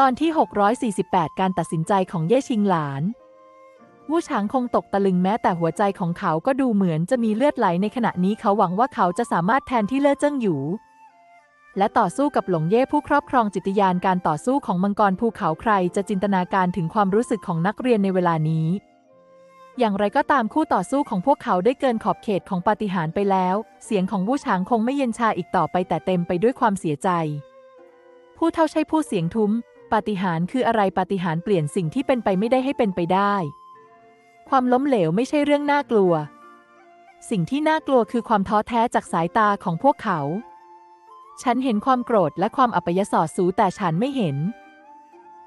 ตอนที่ 648 การตัดสินใจของเย่ชิงหลาน วู่ฉางคงตกตะลึงแม้แต่หัวใจของเขาก็ดูเหมือนจะมีเลือดไหลในขณะนี้เขาหวังว่าเขาจะสามารถแทนที่เล่อเจิ้งหยู และต่อสู้กับหลงเย่ผู้ครอบครองจิตญาณการต่อสู้ของมังกรภูเขาใครจะจินตนาการถึงความรู้สึกของนักเรียนในเวลานี้ อย่างไรก็ตามคู่ต่อสู้ของพวกเขาได้เกินขอบเขตของปาฏิหาริย์ไปแล้ว เสียงของวู่ฉางคงไม่เย็นชาอีกต่อไปแต่เต็มไปด้วยความเสียใจ ผู้เท่าใช่ผู้เสียงทุ้ม ปาฏิหาริย์คืออะไรปาฏิหาริย์เปลี่ยนสิ่งที่เป็นไปไม่ได้ให้เป็นไปได้ ความล้มเหลวไม่ใช่เรื่องน่ากลัว สิ่งที่น่ากลัวคือความท้อแท้จากสายตาของพวกเขา ฉันเห็นความโกรธและความอัปยศอดสูแต่ฉันไม่เห็น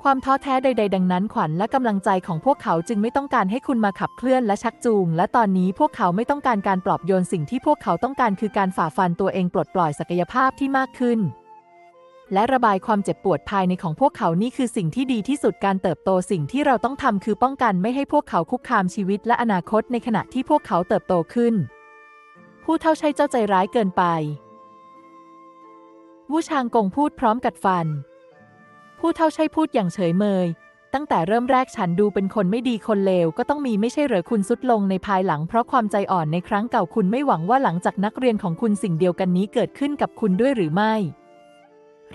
ความท้อแท้ใด ๆ ดังนั้นขวัญและกำลังใจของพวกเขาจึงไม่ต้องการให้คุณมาขับเคลื่อนและชักจูง และตอนนี้พวกเขาไม่ต้องการการปลอบโยนสิ่งที่พวกเขาต้องการคือการฝ่าฟันตัวเองปลดปล่อยศักยภาพที่มากขึ้น และระบายความเจ็บปวดภายในของพวกเขานี่คือสิ่งที่ดีที่สุดการเติบโตสิ่งที่เราต้องทำคือป้องกันไม่ให้พวกเขาคุกคามชีวิตและอนาคตในขณะที่พวกเขาเติบโตขึ้น ผู้เท่าใช่เจ้าใจร้ายเกินไป วูชางกงพูดพร้อมกัดฟัน ผู้เท่าใช่พูดอย่างเฉยเมย ตั้งแต่เริ่มแรกฉันดูเป็นคนไม่ดีคนเลวก็ต้องมีไม่ใช่เหรอคุณสุดลงในภายหลังเพราะความใจอ่อนในครั้งเก่าคุณไม่หวังว่าหลังจากนักเรียนของคุณสิ่งเดียวกันนี้เกิดขึ้นกับคุณด้วยหรือไม่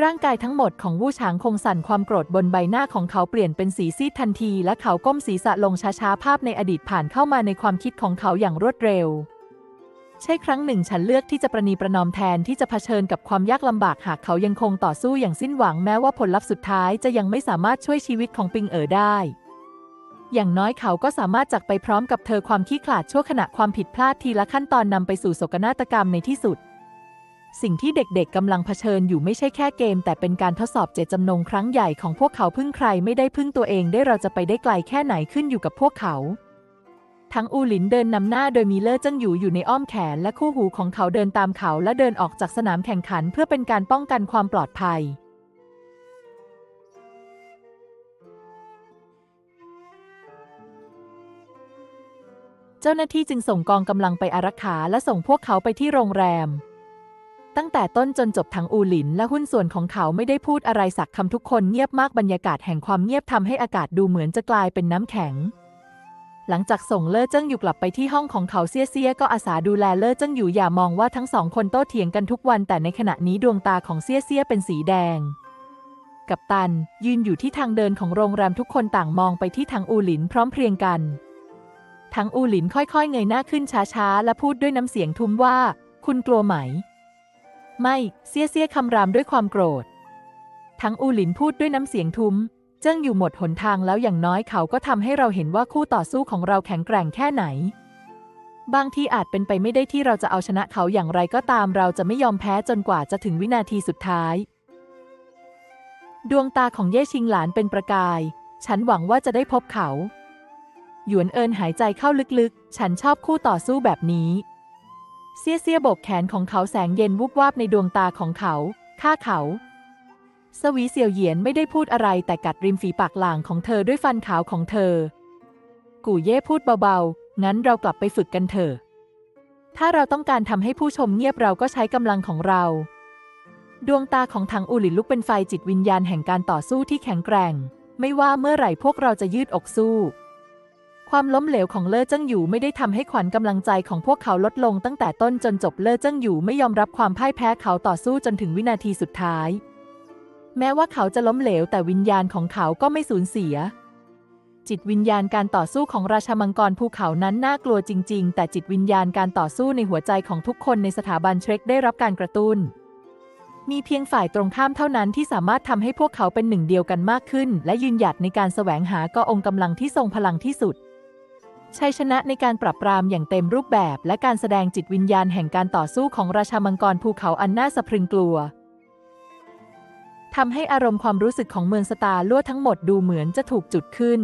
ร่างกายทั้งหมดของวู่ฉางคงสั่นความโกรธบนใบหน้าของเขาเปลี่ยนเป็นสีซีดทันที และเขาก้มศีรษะลงช้าๆ ภาพในอดีตผ่านเข้ามาในความคิดของเขาอย่างรวดเร็ว ใช่ครั้งหนึ่งฉันเลือกที่จะประนีประนอมแทนที่จะเผชิญกับความยากลำบากหากเขายังคงต่อสู้อย่างสิ้นหวังแม้ว่าผลลัพธ์สุดท้ายจะยังไม่สามารถช่วยชีวิตของปิงเอ๋อได้ อย่างน้อยเขาก็สามารถจักไปพร้อมกับเธอความขี้ขลาดชั่วขณะความผิดพลาดทีละขั้นตอนนำไปสู่โศกนาฏกรรมในที่สุด สิ่งที่เด็กๆกำลังเผชิญอยู่ไม่ใช่แค่เกม แต่เป็นการทดสอบเจตจำนงครั้งใหญ่ของพวกเขาพึ่งใครไม่ได้พึ่งตัวเองได้เราจะไปได้ไกลแค่ไหนขึ้นอยู่กับพวกเขา ทั้งอูหลินเดินนำหน้าโดยมีเล่อเจิ้งอยู่อยู่ในอ้อมแขนและคู่หูของเขาเดินตามเขาและเดินออกจากสนามแข่งขันเพื่อเป็นการป้องกันความปลอดภัยเจ้าหน้าที่จึงส่งกองกำลังไปอารักขาและส่งพวกเขาไปที่โรงแรม ตั้งแต่ต้นจนจบทั้งอูหลิน และหุ้นส่วนของเขาไม่ได้พูดอะไรสักคำทุกคนเงียบมากบรรยากาศแห่งความเงียบทำให้อากาศดูเหมือนจะกลายเป็นน้ำแข็ง หลังจากส่งเล่อเจิ้งอยู่กลับไปที่ห้องของเขาเซียเซียก็อาสาดูแลเล่อเจิ้งอยู่อย่ามองว่าทั้งสองคนโต้เถียงกันทุกวัน แต่ในขณะนี้ดวงตาของเซียเซียเป็นสีแดง กับตัน ยืนอยู่ที่ทางเดินของโรงแรมทุกคนต่างมองไปที่ทางอูหลินพร้อมเพรียงกันทั้งอูหลินค่อยๆเงยหน้าขึ้นช้าๆ และพูดด้วยน้ำเสียงทุ้มว่า คุณกลัวไหม ไม่เซียเซียคำรามด้วยความโกรธ ทั้งอูหลินพูดด้วยน้ำเสียงทุ้ม เจิ้งอยู่หมดหนทางแล้วอย่างน้อยเขาก็ทำให้เราเห็นว่าคู่ต่อสู้ของเราแข็งแกร่งแค่ไหน บางทีอาจเป็นไปไม่ได้ที่เราจะเอาชนะเขาอย่างไรก็ตามเราจะไม่ยอมแพ้จนกว่าจะถึงวินาทีสุดท้าย ดวงตาของเย่ชิงหลานเป็นประกาย ฉันหวังว่าจะได้พบเขา หยวนเอินหายใจเข้าลึกๆ ฉันชอบคู่ต่อสู้แบบนี้ เสี้ยเสี้ยโบกแขนของเขาแสงเย็นวุบวาบในดวงตาของเขาฆ่าเขา สวีเสี่ยวเหยียนไม่ได้พูดอะไรแต่กัดริมฝีปากหลางของเธอด้วยฟันขาวของเธอ กู่เย่พูดเบาๆ งั้นเรากลับไปฝึกกันเถอะ ถ้าเราต้องการทำให้ผู้ชมเงียบเราก็ใช้กำลังของเรา ดวงตาของทางอูหลินลุกเป็นไฟจิตวิญญาณแห่งการต่อสู้ที่แข็งแกร่ง ไม่ว่าเมื่อไหร่พวกเราจะยืดอกสู้ ความล้มเหลวของเล่อเจิ้งอยู่ไม่ได้ทำให้ขวัญกำลังใจของพวกเขาลดลงตั้งแต่ต้นจนจบเล่อเจิ้งอยู่ไม่ยอมรับความพ่ายแพ้เขาต่อสู้จนถึงวินาทีสุดท้าย แม้ว่าเขาจะล้มเหลวแต่วิญญาณของเขาก็ไม่สูญเสีย จิตวิญญาณการต่อสู้ของราชามังกรภูเขานั้นน่ากลัวจริง ๆ แต่จิตวิญญาณการต่อสู้ในหัวใจของทุกคนในสถาบันเทรคได้รับการกระตุ้นมีเพียงฝ่ายตรงข้ามเท่านั้นที่สามารถทำให้พวกเขาเป็นหนึ่งเดียวกันมากขึ้น และยืนหยัดในการแสวงหาก็องกำลังที่ทรงพลังที่สุด ชัยชนะในการปรับปรามอย่างเต็มรูปแบบ และการแสดงจิตวิญญาณแห่งการต่อสู้ของราชามังกรภูเขาอันน่าสะพรึงกลัวทำให้อารมณ์ความรู้สึกของเมืองสตาร์ลั่วทั้งหมดดูเหมือนจะถูกจุดขึ้น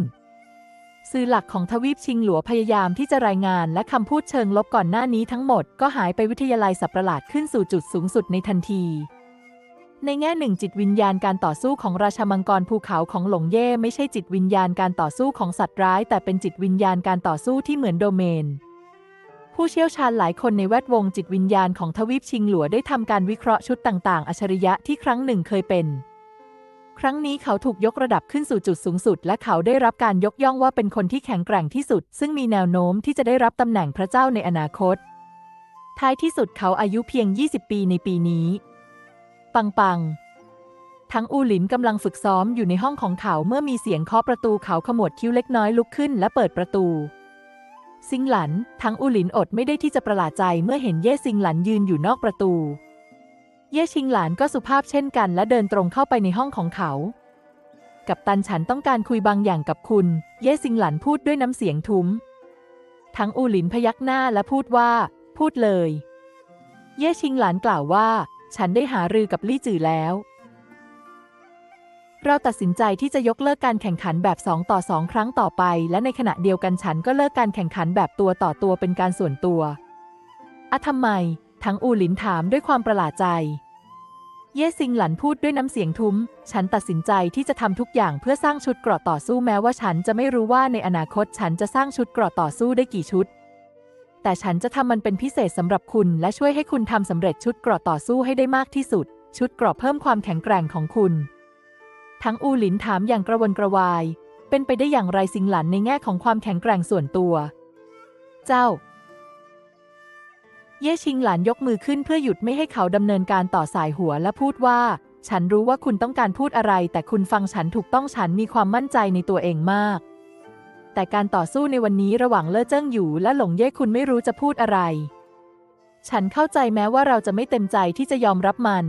สื่อหลักของทวีปชิงหลัวพยายามที่จะรายงานและคำพูดเชิงลบก่อนหน้านี้ทั้งหมดก็หายไปวิทยาลัยสับประหลาดขึ้นสู่จุดสูงสุดในทันที ในแง่หนึ่งจิตวิญญาณการต่อสู้ของราชามังกรภูเขาของหลงเย่ไม่ใช่จิตวิญญาณการต่อสู้ของสัตว์ร้าย แต่เป็นจิตวิญญาณการต่อสู้ที่เหมือนโดเมน ผู้เชี่ยวชาญหลายคนในแวดวงจิตวิญญาณของทวีปชิงหลัวได้ทำการวิเคราะห์ชุดต่างๆ อัจฉริยะที่ครั้งหนึ่งเคยเป็นคครั้งนี้เขาถูกยกระดับขึ้นสู่จุดสูงสุด และเขาได้รับการยกย่องว่าเป็นคนที่แข็งแกร่งที่สุด ซึ่งมีแนวโน้มที่จะได้รับตำแหน่งพระเจ้าในอนาคต ท้ายที่สุดเขาอายุเพียง 20 ปีในปีนี้ ปังปัง ทั้งอูหลินกำลังฝึกซ้อมอยู่ในห้องของเขาเมื่อมีเสียงเคาะประตูเขาขมวดคิ้วเล็กน้อยลุกขึ้นและเปิดประตู ซิงหลัน ทั้งอูหลินอดไม่ได้ที่จะประหลาดใจเมื่อเห็นเย่ซิงหลันยืนอยู่นอกประตู เย่ชิงหลานก็สุภาพเช่นกัน และเดินตรงเข้าไปในห้องของเขา กับตันฉันต้องการคุยบางอย่างกับคุณ เย่ซิงหลันพูดด้วยน้ำเสียงทุ้ม ทั้งอูหลินพยักหน้าและพูดว่า พูดเลย เย่ชิงหลานกล่าวว่า ฉันได้หารือกับลี่จือแล้ว เราตัดสินใจที่จะยกเลิกการแข่งขันแบบ 2 ต่อ 2 ครั้งต่อไป และในขณะเดียวกันฉันก็เลิกการแข่งขันแบบตัวต่อตัวเป็นการส่วนตัวอะทำไม ทั้งอูหลินถามด้วยความประหลาดใจ เย่ซิงหลันพูดด้วยน้ำเสียงทุ้ม ฉันตัดสินใจที่จะทำทุกอย่างเพื่อสร้างชุดเกราะต่อสู้แม้ว่าฉันจะไม่รู้ว่าในอนาคตฉันจะสร้างชุดเกราะต่อสู้ได้กี่ชุด แต่ฉันจะทำมันเป็นพิเศษสำหรับคุณ และช่วยให้คุณทำสำเร็จชุดเกราะต่อสู้ให้ได้มากที่สุด ชุดเกราะเพิ่มความแข็งแกร่งของคุณ ทั้งอูหลินถามอย่างกระวนกระวาย เป็นไปได้อย่างไรซิงหลันในแง่ของความแข็งแกร่งส่วนตัว เจ้า เย่ชิงหลานยกมือขึ้นเพื่อหยุดไม่ให้เขาดำเนินการต่อสายหัวและพูดว่า ฉันรู้ว่าคุณต้องการพูดอะไร แต่คุณฟังฉันถูกต้องฉันมีความมั่นใจในตัวเองมาก แต่การต่อสู้ในวันนี้ระหว่างเล่อเจิ้งอยู่ และหลงเย่คุณไม่รู้จะพูดอะไร ฉันเข้าใจแม้ว่าเราจะไม่เต็มใจที่จะยอมรับมัน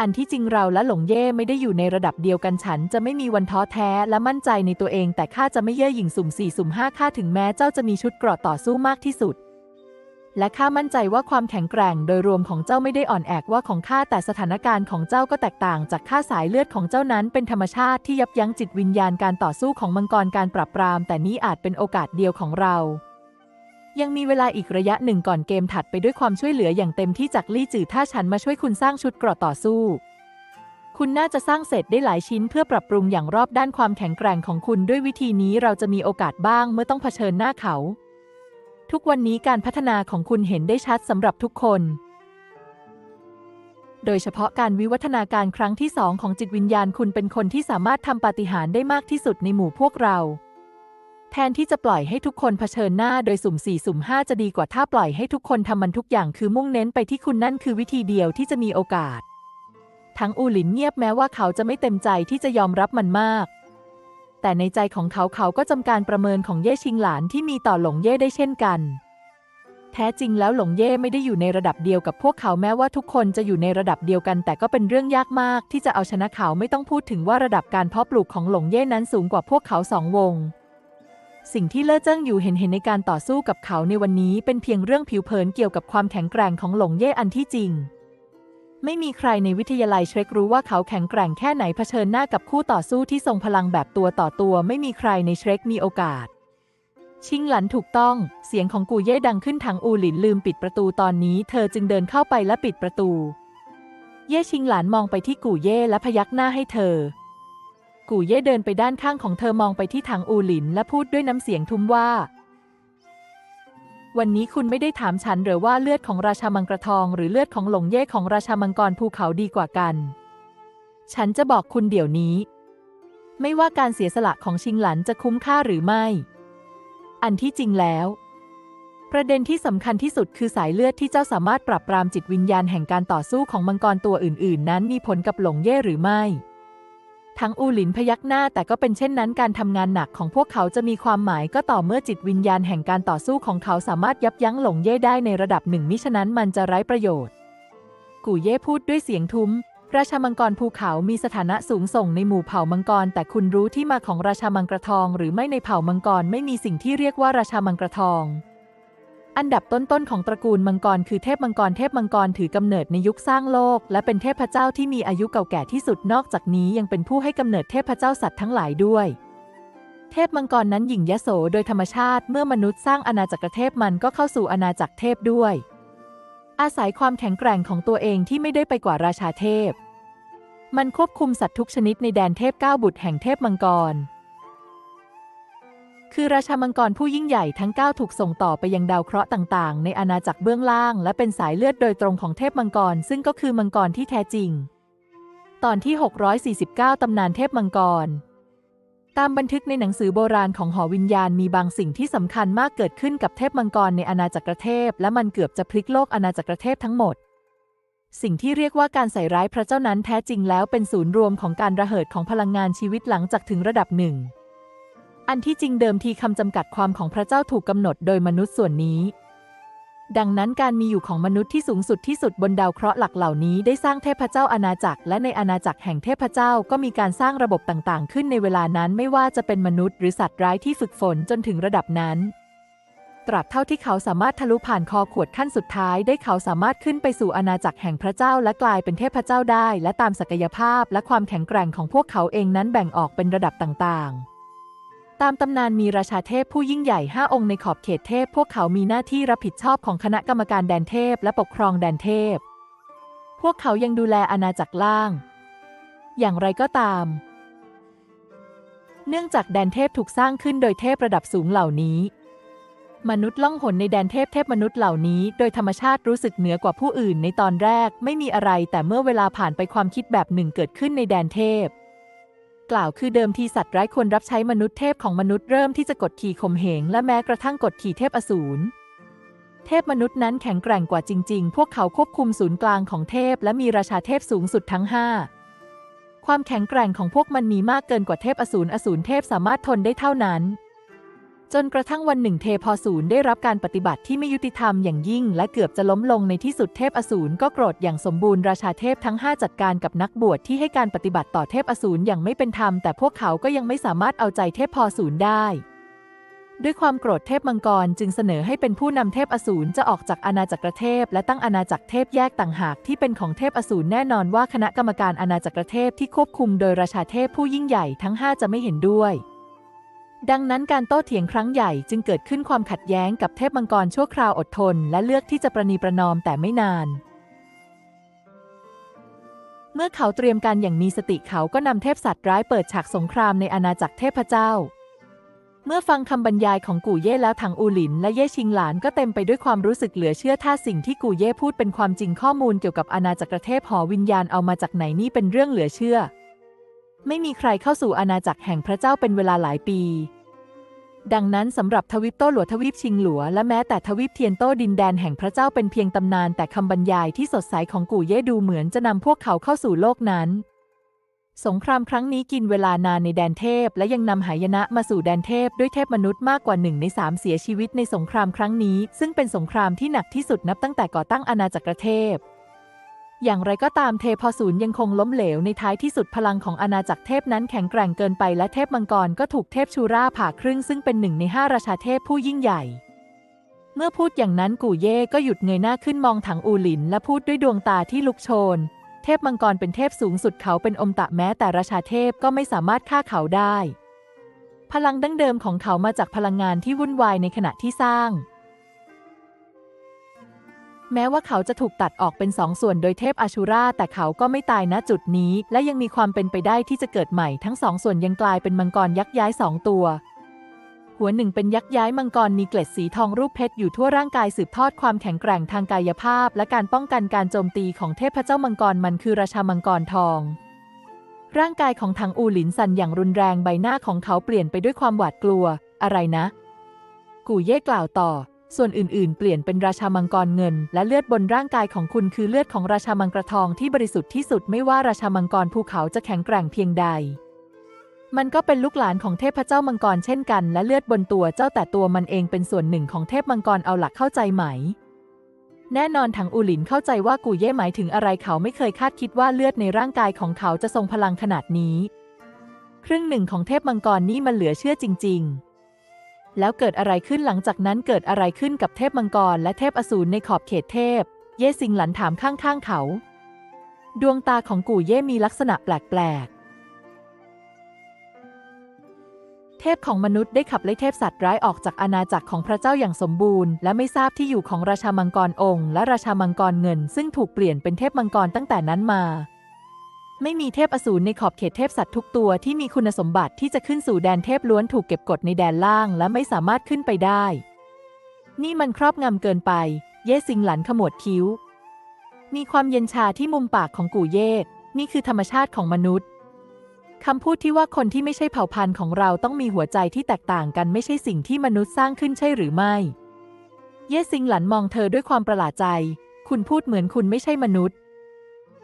อันที่จริงเราและหลงเย่ไม่ได้อยู่ในระดับเดียวกันฉันจะไม่มีวันท้อแท้และมั่นใจในตัวเอง แต่ข้าจะไม่เย่อหยิ่งสุ่มสี่สุ่มห้าข้าถึงแม้เจ้าจะมีชุดเกราะต่อสู้มากที่สุด และข้ามั่นใจว่าความแข็งแกร่งโดยรวมของเจ้าไม่ได้อ่อนแอกว่าของข้าแต่สถานการณ์ของเจ้าก็แตกต่างจากข้าสายเลือดของเจ้านั้นเป็นธรรมชาติที่ยับยั้งจิตวิญญาณการต่อสู้ของมังกรการปรับปราม แต่นี้อาจเป็นโอกาสเดียวของเรา ยังมีเวลาอีกระยะหนึ่งก่อนเกมถัดไปด้วยความช่วยเหลืออย่างเต็มที่จากลี่จือถ้าฉันมาช่วยคุณสร้างชุดเกราะต่อสู้ คุณน่าจะสร้างเสร็จได้หลายชิ้นเพื่อปรับปรุงอย่างรอบด้านความแข็งแกร่งของคุณด้วยวิธีนี้เราจะมีโอกาสบ้างเมื่อต้องเผชิญหน้าเขา ทุกวันนี้การพัฒนาของคุณเห็นได้ชัดสำหรับทุกคน โดยเฉพาะการวิวัฒนาการครั้งที่สองของจิตวิญญาณคุณเป็นคนที่สามารถทำปาฏิหาริย์ได้มากที่สุดในหมู่พวกเรา แทนที่จะปล่อยให้ทุกคนเผชิญหน้าโดยสุ่มสี่สุ่มห้าจะดีกว่าถ้าปล่อยให้ทุกคนทำมันทุกอย่างคือมุ่งเน้นไปที่คุณนั่นคือวิธีเดียวที่จะมีโอกาส ทั้งอูหลินเงียบแม้ว่าเขาจะไม่เต็มใจที่จะยอมรับมันมาก แต่ในใจของเขาเขาก็จำการประเมินของเย่ชิงหลานที่มีต่อหลงเย่ได้เช่นกัน แท้จริงแล้วหลงเย่ไม่ได้อยู่ในระดับเดียวกับพวกเขาแม้ว่าทุกคนจะอยู่ในระดับเดียวกัน แต่ก็เป็นเรื่องยากมากที่จะเอาชนะเขาไม่ต้องพูดถึงว่าระดับการเพาะปลูกของหลงเย่นั้นสูงกว่าพวกเขาสองวงสิ่งที่เล่อเจิ้งอยู่เห็นเห็นในการต่อสู้กับเขาในวันนี้เป็นเพียงเรื่องผิวเผินเกี่ยวกับความแข็งแกร่งของหลงเย่อันที่จริง ไม่มีใครในวิทยาลัยเชรกรู้ว่าเขาแข็งแกร่งแค่ไหนเผชิญหน้ากับคู่ต่อสู้ที่ทรงพลังแบบตัวต่อตัว ไม่มีใครในเชรกมีโอกาส ชิงหลันถูกต้อง เสียงของกูเย่ดังขึ้นทางอูหลินลืมปิดประตูตอนนี้ เธอจึงเดินเข้าไปและปิดประตู เย่ชิงหลานมองไปที่กูเย่และพยักหน้าให้เธอ กูเย่เดินไปด้านข้างของเธอมองไปที่ทางอูหลิน และพูดด้วยน้ำเสียงทุ้มว่า วันนี้คุณไม่ได้ถามฉันหรือว่าเลือดของราชามังกรทอง หรือเลือดของหลงเย่ของราชามังกรภูเขาดีกว่ากัน ฉันจะบอกคุณเดี๋ยวนี้ ไม่ว่าการเสียสละของชิงหลันจะคุ้มค่าหรือไม่ อันที่จริงแล้ว ประเด็นที่สำคัญที่สุดคือสายเลือดที่เจ้าสามารถปรับปรามจิตวิญญาณแห่งการต่อสู้ของมังกรตัวอื่น ๆ นั้นมีผลกับหลงเย่หรือไม่ ทั้งอูหลินพยักหน้าแต่ก็เป็นเช่นนั้นการทำงานหนักของพวกเขาจะมีความหมายก็ต่อเมื่อจิตวิญญาณแห่งการต่อสู้ของเขาสามารถยับยั้งหลงเย่ได้ในระดับหนึ่งมิฉะนั้นมันจะไร้ประโยชน์ กูเย่พูดด้วยเสียงทุ้ม ราชามังกรภูเขามีสถานะสูงส่งในหมู่เผ่ามังกร แต่คุณรู้ที่มาของราชามังกรทอง หรือไม่ในเผ่ามังกรไม่มีสิ่งที่เรียกว่าราชามังกรทอง อันดับต้นๆของตระกูลมังกรคือเทพมังกรเทพมังกรถือกำเนิดในยุคสร้างโลก และเป็นเทพเจ้าที่มีอายุเก่าแก่ที่สุดนอกจากนี้ยังเป็นผู้ให้กำเนิดเทพเจ้าสัตว์ทั้งหลายด้วย เทพมังกรนั้นหยิ่งยโสโดยธรรมชาติเมื่อมนุษย์สร้างอาณาจักรเทพมันก็เข้าสู่อาณาจักรเทพด้วย อาศัยความแข็งแกร่งของตัวเองที่ไม่ได้ไปกว่าราชาเทพ มันควบคุมสัตว์ทุกชนิดในแดนเทพเก้าบุตรแห่งเทพมังกร คือราชามังกรผู้ยิ่งใหญ่ทั้ง 9 ถูกส่งต่อไปยังดาวเคราะห์ต่างๆ ในอาณาจักรเบื้องล่าง และเป็นสายเลือดโดยตรงของเทพมังกร ซึ่งก็คือมังกรที่แท้จริง ตอนที่ 649 ตำนานเทพมังกร ตามบันทึกในหนังสือโบราณของหอวิญญาณมีบางสิ่งที่สำคัญมากเกิดขึ้นกับเทพมังกรในอาณาจักรเทพ และมันเกือบจะพลิกโลกอาณาจักรเทพทั้งหมดสิ่งที่เรียกว่าการใส่ร้ายพระเจ้านั้นแท้จริงแล้วเป็นศูนย์รวมของการระเหิดของพลังงานชีวิตหลังจากถึงระดับหนึ่ง อันที่จริงเดิมทีคำจำกัดความของพระเจ้าถูกกำหนดโดยมนุษย์ส่วนนี้ ดังนั้นการมีอยู่ของมนุษย์ที่สูงสุดที่สุดบนดาวเคราะห์หลักเหล่านี้ได้สร้างเทพเจ้าอาณาจักร และในอาณาจักรแห่งเทพเจ้าก็มีการสร้างระบบต่างๆ ขึ้นในเวลานั้นไม่ว่าจะเป็นมนุษย์หรือสัตว์ร้ายที่ฝึกฝนจนถึงระดับนั้น ตราบเท่าที่เขาสามารถทะลุผ่านคอขวดขั้นสุดท้ายได้เขาสามารถขึ้นไปสู่อาณาจักรแห่งพระเจ้าและกลายเป็นเทพเจ้าได้ และตามศักยภาพและความแข็งแกร่งของพวกเขาเองนั้นแบ่งออกเป็นระดับต่างๆ ตามตำนานมีราชาเทพผู้ยิ่งใหญ่ 5 องค์ในขอบเขตเทพ พวกเขามีหน้าที่รับผิดชอบของคณะกรรมการแดนเทพและปกครองแดนเทพ พวกเขายังดูแลอาณาจักรล่าง อย่างไรก็ตาม เนื่องจากแดนเทพถูกสร้างขึ้นโดยเทพระดับสูงเหล่านี้ มนุษย์ล่องหนในแดนเทพเทพมนุษย์เหล่านี้ โดยธรรมชาติรู้สึกเหนือกว่าผู้อื่นในตอนแรกไม่มีอะไรแต่เมื่อเวลาผ่านไปความคิดแบบหนึ่งเกิดขึ้นในแดนเทพ กล่าวคือเดิมทีสัตว์ร้ายควรรับใช้มนุษย์เทพของมนุษย์เริ่มที่จะกดขี่ข่มเหงและแม้กระทั่งกดขี่เทพอสูรเทพมนุษย์นั้นแข็งแกร่งกว่าจริง ๆ พวกเขาควบคุมศูนย์กลางของเทพ และมีราชาเทพสูงสุดทั้งห้าความแข็งแกร่งของพวกมันมีมากเกินกว่าเทพอสูรอสูรเทพสามารถทนได้เท่านั้น จนกระทั่งวันหนึ่งเทพอสูรได้รับการปฏิบัติที่ไม่ยุติธรรมอย่างยิ่ง และเกือบจะล้มลงในที่สุดเทพอสูรก็โกรธอย่างสมบูรณ์ราชาเทพทั้ง 5 จัดการกับนักบวชที่ให้การปฏิบัติต่อเทพอสูรอย่างไม่เป็นธรรม แต่พวกเขาก็ยังไม่สามารถเอาใจเทพพอสูรได้ ด้วยความโกรธเทพมังกรจึงเสนอให้เป็นผู้นำเทพอสูรจะออกจากอาณาจักรเทพ และตั้งอาณาจักรเทพแยกต่างหากที่เป็นของเทพอสูรแน่นอนว่าคณะกรรมการอาณาจักรเทพที่ควบคุมโดยราชาเทพผู้ยิ่งใหญ่ทั้ง 5 จะไม่เห็นด้วย ดังนั้นการโต้เถียงครั้งใหญ่จึงเกิดขึ้นความขัดแย้งกับเทพมังกรชั่วคราวอดทน และเลือกที่จะประนีประนอมแต่ไม่นาน เมื่อเขาเตรียมการอย่างมีสติเขาก็นำเทพสัตว์ร้ายเปิดฉากสงครามในอาณาจักรเทพเจ้า เมื่อฟังคำบรรยายของกู่เย่แล้วทางอูหลินและเย่ชิงหลานก็เต็มไปด้วยความรู้สึกเหลือเชื่อถ้าสิ่งที่กู่เย่พูดเป็นความจริงข้อมูลเกี่ยวกับอาณาจักรเทพหอวิญญาณเอามาจากไหนนี่เป็นเรื่องเหลือเชื่อ ไม่มีใครเข้าสู่อาณาจักรแห่งพระเจ้าเป็นเวลาหลายปี ดังนั้นสำหรับทวีปโต้หลัวทวีปชิงหลัว และแม้แต่ทวีปเทียนโต้ดินแดนแห่งพระเจ้าเป็นเพียงตำนาน แต่คำบรรยายที่สดใสของกู่เย่ดูเหมือนจะนำพวกเขาเข้าสู่โลกนั้น สงครามครั้งนี้กินเวลานานในแดนเทพ และยังนำหายนะมาสู่แดนเทพด้วยเทพมนุษย์มากกว่าหนึ่งในสามเสียชีวิตในสงครามครั้งนี้ ซึ่งเป็นสงครามที่หนักที่สุดนับตั้งแต่ก่อตั้งอาณาจักรเทพ อย่างไรก็ตามเทพอสูรยังคงล้มเหลวในท้ายที่สุดพลังของอาณาจักรเทพนั้นแข็งแกร่งเกินไปและเทพมังกรก็ถูกเทพชูราผ่าครึ่งซึ่งเป็นหนึ่งในห้าราชาเทพผู้ยิ่งใหญ่ เมื่อพูดอย่างนั้นกู่เย่ก็หยุดเงยหน้าขึ้นมองถังอูหลิน และพูดด้วยดวงตาที่ลุกโชน เทพมังกรเป็นเทพสูงสุดเขาเป็นอมตะแม้แต่ราชาเทพก็ไม่สามารถฆ่าเขาได้ พลังดั้งเดิมของเขามาจากพลังงานที่วุ่นวายในขณะที่สร้าง แม้ว่าเขาจะถูกตัดออกเป็นสองส่วนโดยเทพอาชูราแต่เขาก็ไม่ตายณจุดนี้ และยังมีความเป็นไปได้ที่จะเกิดใหม่ทั้งสองส่วนยังกลายเป็นมังกรยักษ์ย้ายสองตัว หัวหนึ่งเป็นยักษ์ย้ายมังกรมีเกล็ดสีทองรูปเพชรอยู่ทั่วร่างกายสืบทอดความแข็งแกร่งทางกายภาพ และการป้องกันการโจมตีของเทพเจ้ามังกรมันคือราชามังกรทองร่างกายของทางอูหลินสันอย่างรุนแรงใบหน้าของเขาเปลี่ยนไปด้วยความหวาดกลัว อะไรนะ กูเย่กล่าวต่อ ส่วนอื่นๆ เปลี่ยนเป็นราชามังกรเงิน และเลือดบนร่างกายของคุณคือเลือดของราชามังกรทองที่บริสุทธิ์ที่สุดไม่ว่าราชามังกรภูเขาจะแข็งแกร่งเพียงใด มันก็เป็นลูกหลานของเทพเจ้ามังกรเช่นกัน และเลือดบนตัวเจ้าแต่ตัวมันเองเป็นส่วนหนึ่งของเทพมังกรเอาหลักเข้าใจไหม แน่นอนถังอูหลินเข้าใจว่ากูเย่หมายถึงอะไรเขาไม่เคยคาดคิดว่าเลือดในร่างกายของเขาจะทรงพลังขนาดนี้ ครึ่งหนึ่งของเทพมังกรนี่มันเหลือเชื่อจริง ๆ แล้วเกิดอะไรขึ้นหลังจากนั้นเกิดอะไรขึ้นกับเทพมังกรและเทพอสูรในขอบเขตเทพ เย่ซิงหลันถามข้างๆเขา ดวงตาของกู่เย่มีลักษณะแปลกๆ เทพของมนุษย์ได้ขับไล่เทพสัตว์ร้ายออกจากอาณาจักรของพระเจ้าอย่างสมบูรณ์ และไม่ทราบที่อยู่ของราชามังกรองค์ และราชามังกรเงิน ซึ่งถูกเปลี่ยนเป็นเทพมังกรตั้งแต่นั้นมา ไม่มีเทพอสูรในขอบเขตเทพสัตว์ทุกตัวที่มีคุณสมบัติที่จะขึ้นสู่แดนเทพล้วนถูกเก็บกดในแดนล่างและไม่สามารถขึ้นไปได้ นี่มันครอบงำเกินไป เย่ซิงหลันขมวดคิ้ว มีความเย็นชาที่มุมปากของกู่เย่นี่คือธรรมชาติของมนุษย์คำพูดที่ว่าคนที่ไม่ใช่เผ่าพันธุ์ของเราต้องมีหัวใจที่แตกต่างกันไม่ใช่สิ่งที่มนุษย์สร้างขึ้นใช่หรือไม่ เย่ซิงหลันมองเธอด้วยความประหลาดใจ คุณพูดเหมือนคุณไม่ใช่มนุษย์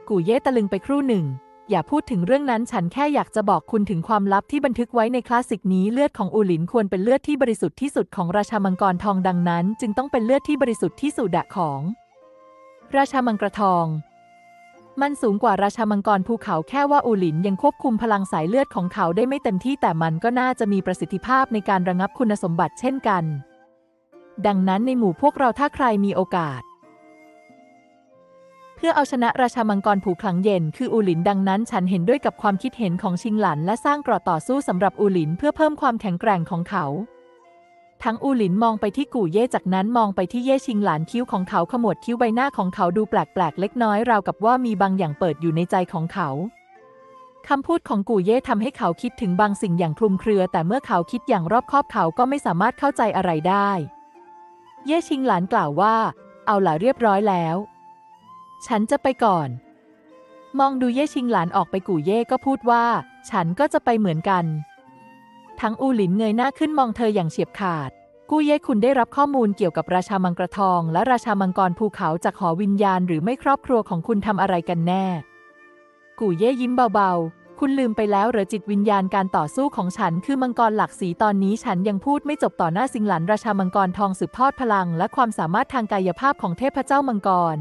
กูเย่ตะลึงไปครู่หนึ่ง อย่าพูดถึงเรื่องนั้นฉันแค่อยากจะบอกคุณถึงความลับที่บันทึกไว้ในคลาสสิกนี้เลือดของอูหลินควรเป็นเลือดที่บริสุทธิ์ที่สุดของราชามังกรทองดังนั้น จึงต้องเป็นเลือดที่บริสุทธิ์ที่สุดะของ ราชามังกรทอง มันสูงกว่าราชามังกรภูเขาแค่ว่าอูหลินยังควบคุมพลังสายเลือดของเขาได้ไม่เต็มที่แต่มันก็น่าจะมีประสิทธิภาพในการระงับคุณสมบัติเช่นกัน ดังนั้นในหมู่พวกเราถ้าใครมีโอกาส เพื่อเอาชนะราชามังกรผูขลังเย็น คืออูหลินดังนั้น ฉันเห็นด้วยกับความคิดเห็นของชิงหลัน และสร้างเกราะต่อสู้สำหรับอูหลินเพื่อเพิ่มความแข็งแกร่งของเขา ทั้งอูหลินมองไปที่กู่เย่จากนั้นมองไปที่เย่ชิงหลานคิ้วของเขาขมวดคิ้วใบหน้าของเขาดูแปลกๆเล็กน้อยราวกับว่ามีบางอย่างเปิดอยู่ในใจของเขาคำพูดของกู่เย่ทำให้เขาคิดถึงบางสิ่งอย่างคลุมเครือ แต่เมื่อเขาคิดอย่างรอบคอบเขาก็ไม่สามารถเข้าใจอะไรได้ เย่ชิงหลานกล่าวว่า เอาล่ะเรียบร้อยแล้ว ฉันจะไปก่อน มองดูเย่ชิงหลานออกไปกู่เย่ก็พูดว่า ฉันก็จะไปเหมือนกัน ทั้งอูหลินเงยหน้าขึ้นมองเธออย่างเฉียบขาด กู้เย่คุณได้รับข้อมูลเกี่ยวกับราชามังกรทอง และราชามังกรภูเขาจากหอวิญญาณ หรือไม่ครอบครัวของคุณทำอะไรกันแน่ กู่เย่ยิ้มเบาๆ คุณลืมไปแล้วหรือจิตวิญญาณการต่อสู้ของฉันคือมังกรหลักสีตอนนี้ฉันยังพูดไม่จบต่อหน้าสิงหลันราชามังกรทองสืบทอดพลัง และความสามารถทางกายภาพของเทพเจ้ามังกร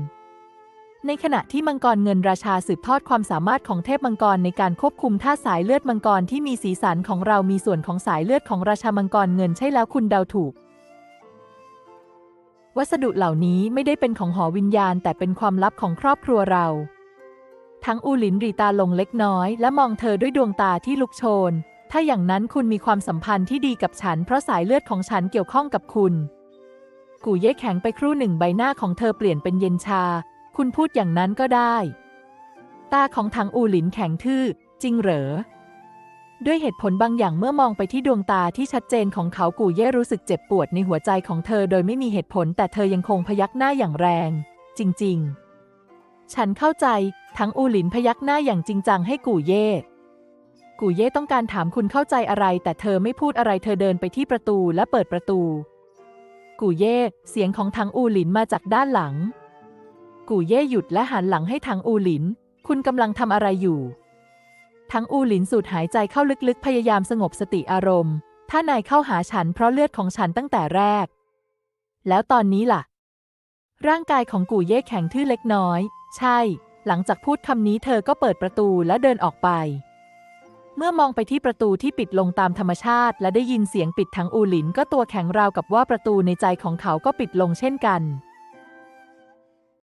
ในขณะที่มังกรเงินราชาสืบทอดความสามารถของเทพมังกรในการควบคุมท่าสายเลือดมังกรที่มีสีสันของเรามีส่วนของสายเลือดของราชามังกรเงินใช่แล้วคุณเดาถูก วัสดุเหล่านี้ไม่ได้เป็นของหอวิญญาณ แต่เป็นความลับของครอบครัวเรา ทั้งอูหลินรีตาลงเล็กน้อย และมองเธอด้วยดวงตาที่ลุกโชน ถ้าอย่างนั้นคุณมีความสัมพันธ์ที่ดีกับฉัน เพราะสายเลือดของฉันเกี่ยวข้องกับคุณ กูเย่แข็งไปครู่หนึ่งใบหน้าของเธอเปลี่ยนเป็นเย็นชา คุณพูดอย่างนั้นก็ได้ ตาของทางอูหลินแข็งทื่อ จริงเหรอ ด้วยเหตุผลบางอย่างเมื่อมองไปที่ดวงตาที่ชัดเจนของเขากูเย่รู้สึกเจ็บปวดในหัวใจของเธอโดยไม่มีเหตุผล แต่เธอยังคงพยักหน้าอย่างแรง จริง ๆ ฉันเข้าใจ ทั้งอูหลินพยักหน้าอย่างจริงจังให้กูเย่กูเย่ต้องการถามคุณเข้าใจอะไร แต่เธอไม่พูดอะไรเธอเดินไปที่ประตูและเปิดประตู กูเย่เสียงของทางอูหลินมาจากด้านหลัง กูเย่หยุดและหันหลังให้ทางอูหลิน คุณกำลังทำอะไรอยู่ทังอูหลินสูดหายใจเข้าลึกๆ พยายามสงบสติอารมณ์ ถ้านายเข้าหาฉันเพราะเลือดของฉันตั้งแต่แรก แล้วตอนนี้ล่ะ ร่างกายของกูเย่แข็งทื่อเล็กน้อย ใช่ หลังจากพูดคำนี้เธอก็เปิดประตูและเดินออกไป เมื่อมองไปที่ประตูที่ปิดลงตามธรรมชาติ และได้ยินเสียงปิดทังอูหลินก็ตัวแข็งราวกับว่าประตูในใจของเขาก็ปิดลงเช่นกัน